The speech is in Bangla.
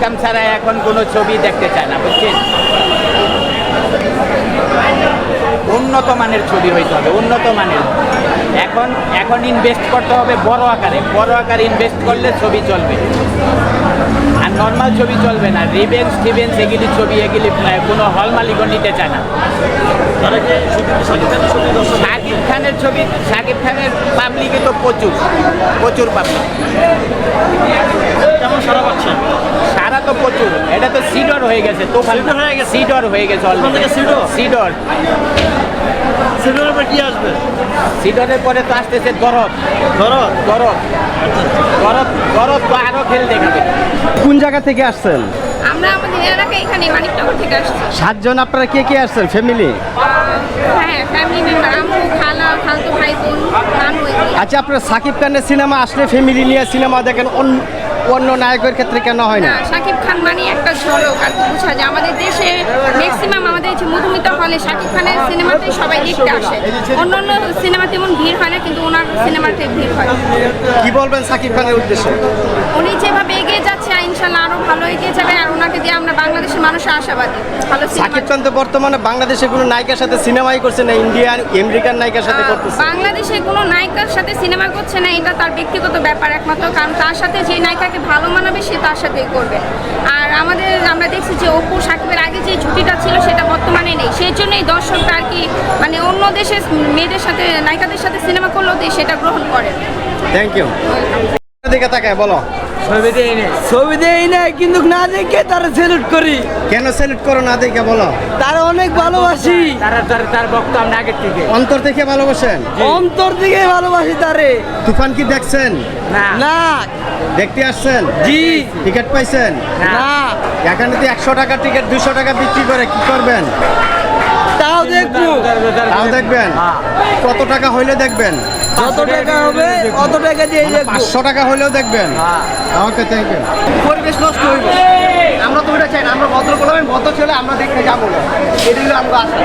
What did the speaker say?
খান ছাড়া এখন কোনো ছবি দেখতে চায় না বুঝছেন? উন্নত মানের ছবি হইতে হবে উন্নত মানের। এখন এখন ইনভেস্ট করতে হবে বড় আকারে বড় আকারে ইনভেস্ট করলে ছবি চলবে। আর নর্মাল ছবি চলবে না রিভেন্স টিভেন্স এগুলি ছবি এগুলি কোনো হল মালিকও নিতে চায় না। খানের ছবি শাকিব খানের ছবি শাকিব খানের পাবলিকে তো প্রচুর প্রচুর পাবলিক কেমন সারা পাচ্ছেন সারা তো প্রচুর এটা তো সিডর হয়ে গেছে তোফান সিডর হয়ে গেছে? সিডর হয়ে গেছে থেকে সিডর? সিডর। সিনেমার পর কি আসবে? সিডরের পরে তো আসতেছে দরদ। ধরো দরদ। দরদ দরদ তো আরও খেল দেখাবে কোন জায়গা থেকে আসছেন? আমরা আমাদের এলাকা এখানে মানিকনগর থেকে আসছি। সাতজন আপনারা কে কে আসছেন? ফ্যামিলি হ্যাঁ ফ্যামিলি মেম্বার আম্মু খালা খালতো ভাই বোন নানু আচ্ছা আপনারা সাকিব খানের সিনেমা আসলে ফ্যামিলি নিয়ে সিনেমা দেখেন অন্য অন্য নায়কের ক্ষেত্রে কেন হয় না? শাকিব খান মানে একটা আর কি বোঝা যায়। আমাদের দেশে ম্যাক্সিমাম আমাদের যে মধুমিতা হলে শাকিব খানের সিনেমাতে সবাই দেখতে আসে। অন্য অন্য সিনেমা তেমন ভিড় হয় না কিন্তু ওনার সিনেমাতে ভিড় হয়। কি বলবেন শাকিব খানের উদ্দেশ্যে? উনি যেভাবে এগিয়ে যাচ্ছে ইনশাল্লাহ আরও ভালো এগিয়ে যাবে। ওনাকে দিয়ে আমরা বাংলাদেশের মানুষ আশাবাদী। ভালো সাকিব খান তো বর্তমানে বাংলাদেশে কোনো নায়িকার সাথে সিনেমাই করছে না ইন্ডিয়ান আমেরিকান নায়িকার সাথে করতেছে। বাংলাদেশে কোনো নায়িকার সাথে সিনেমা করছে না এটা তার ব্যক্তিগত ব্যাপার একমাত্র কারণ তার সাথে যে নায়িকাকে ভালো মানাবে সে তার সাথেই করবে। আর আমাদের আমরা দেখছি যে অপু সাকিবের আগে যে জুটিটা ছিল সেটা বর্তমানে নেই। সেই জন্যই দর্শকরা আর কি মানে অন্য দেশের মেয়েদের সাথে নায়িকাদের সাথে সিনেমা করলেও সেটা গ্রহণ করে থ্যাংক ইউ দিকে তাকায় বলো। ছবি দেই না কিন্তু না দেখে তারা সেলুট করি। কেন সেলেক্ট করো না দেখে বলো? তারা অনেক ভালোবাসি। তারা তার তার বক্তব্য আমরা আগের থেকে। অন্তর থেকে ভালোবাসেন? অন্তর থেকে ভালোবাসি তারে। তুফান কি দেখছেন? না। দেখতে আসছেন? জি। টিকিট পাইছেন? না। এখানে তো একশো টাকা টিকিট দুশো টাকা বিক্রি করে কি করবেন? তাও দেখব। তাও দেখবেন? কত টাকা হইলে দেখবেন? যত টাকা হবে? অত টাকা দিয়ে দেখব? পাঁচশো টাকা হলেও দেখবেন। ওকে থ্যাংক ইউ পরিবেশ নষ্ট হইব। আমরা তো ওইটা চাই না আমরা ভদ্র করলাম ভদ্র ছেলে আমরা দেখতে যাব। না এটা হলো আমরা আশা।